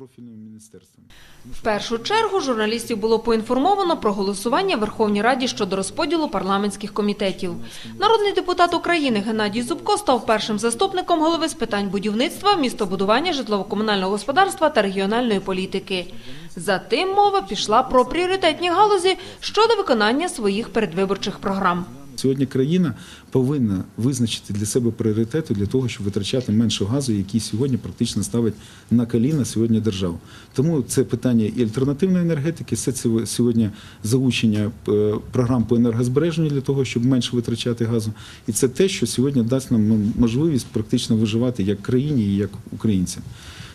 профільними міністерствами. В першу чергу журналістів було поінформовано про голосування в Верховній Раді щодо розподілу парламентських комітетів. Народний депутат України Геннадій Зубко став першим заступником голови з питань будівництва, містобудування, житлово-комунального господарства та регіональної політики. Затим мова пішла про пріоритетні галузі щодо виконання своїх передвиборчих програм. Сьогодні країна повинна визначити для себе пріоритети для того, щоб витрачати менше газу, який сьогодні практично ставить на коліна сьогодні державу. Тому це питання і альтернативної енергетики, це сьогодні залучення е, програм по енергозбереженню для того, щоб менше витрачати газу. І це те, що сьогодні дасть нам можливість практично виживати як країні і як українцям.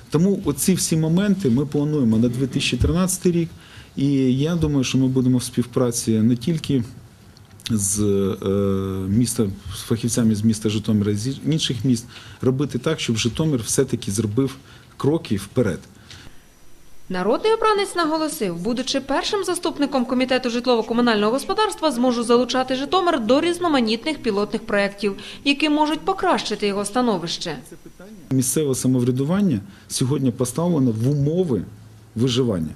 Тому оці всі моменти ми плануємо на 2013 рік. І я думаю, що ми будемо в співпраці не тільки з е, міста з фахівцями з міста Житомира і з інших міст робити так, щоб Житомир все-таки зробив кроки вперед. Народний обранець наголосив, будучи першим заступником комітету житлово-комунального господарства, зможу залучати Житомир до різноманітних пілотних проєктів, які можуть покращити його становище. Місцеве самоврядування сьогодні поставлено в умови виживання.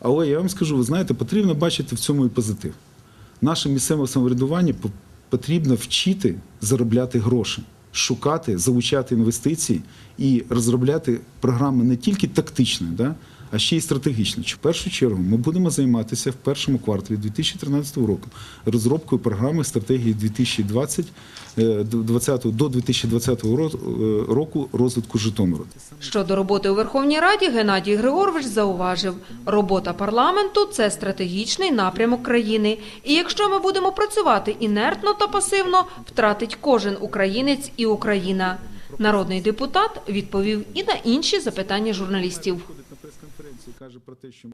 Але я вам скажу, ви знаєте, потрібно бачити в цьому і позитив. Наше місцеве самоврядування потрібно вчити заробляти гроші, шукати, залучати інвестиції і розробляти програми не тільки тактичні, да, а ще й стратегічні. В першу чергу ми будемо займатися в першому кварталі 2013 року розробкою програми стратегії 2020 е, 20 до 2020 ро- е, року розвитку Житомиру. Щодо роботи у Верховній Раді, Геннадій Григорович зауважив, робота парламенту – це стратегічний напрямок країни. І якщо ми будемо працювати інертно та пасивно, втратить кожен українець і Україна. Народний депутат відповів і на інші запитання журналістів. Ходить каже про те, що